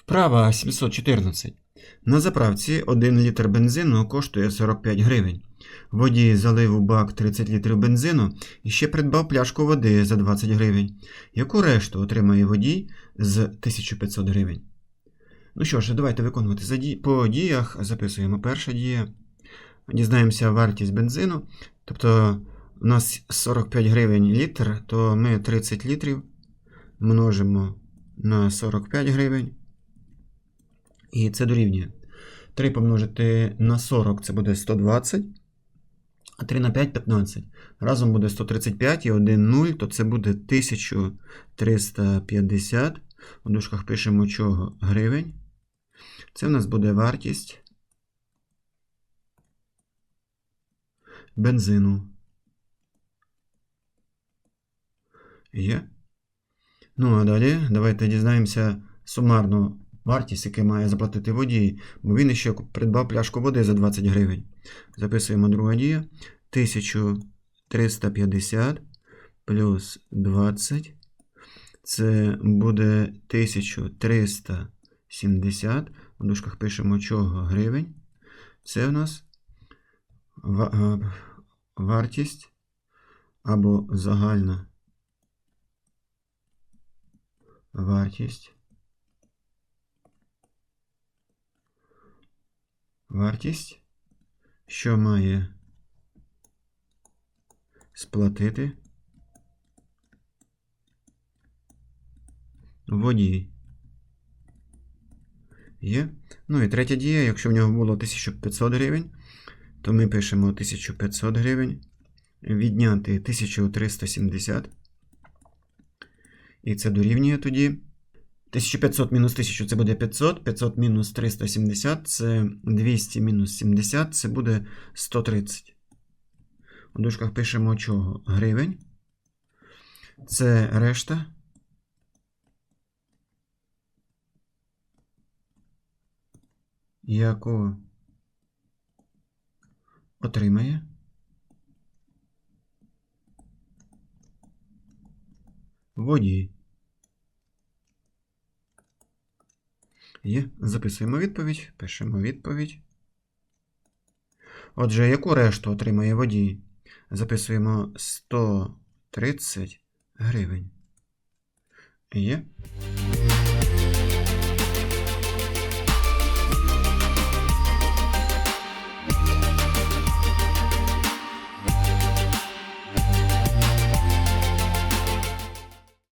Вправа 714. На заправці 1 літр бензину коштує 45 гривень. Водій залив у бак 30 літрів бензину і ще придбав пляшку води за 20 гривень. Яку решту отримає водій з 1500 гривень? Ну що ж, давайте виконувати по діях. Записуємо перша дія. Дізнаємося вартість бензину. Тобто у нас 45 гривень літр, то ми 30 літрів множимо на 45 гривень. І це дорівнює. 3 помножити на 40 це буде 120, а 3 на 5 15. Разом буде 135 і 1 0, то це буде 1350. У дужках пишемо чого гривень. Це в нас буде вартість бензину. Є. Ну, а далі давайте дізнаємося сумарну вартість, яку має заплатити водій, бо він ще придбав пляшку води за 20 гривень. Записуємо друга дія. 1350 плюс 20. Це буде 1370. У дужках пишемо чого гривень. Це у нас е, вартість або загальна вартість. Вартість, що має сплатити водій. Є. Ну і третя дія, якщо в нього було 1500 гривень, то ми пишемо 1500 гривень, відняти 1370. І це дорівнює тоді. 1500 мінус 1000 це буде 500, 500 мінус 370 це 200 мінус 70 це буде 130. У дужках пишемо чого? Гривень. Це решта. Яку отримає. Водій. Є. Записуємо відповідь, пишемо відповідь. Отже, яку решту отримає водій? Записуємо 130 гривень. Є.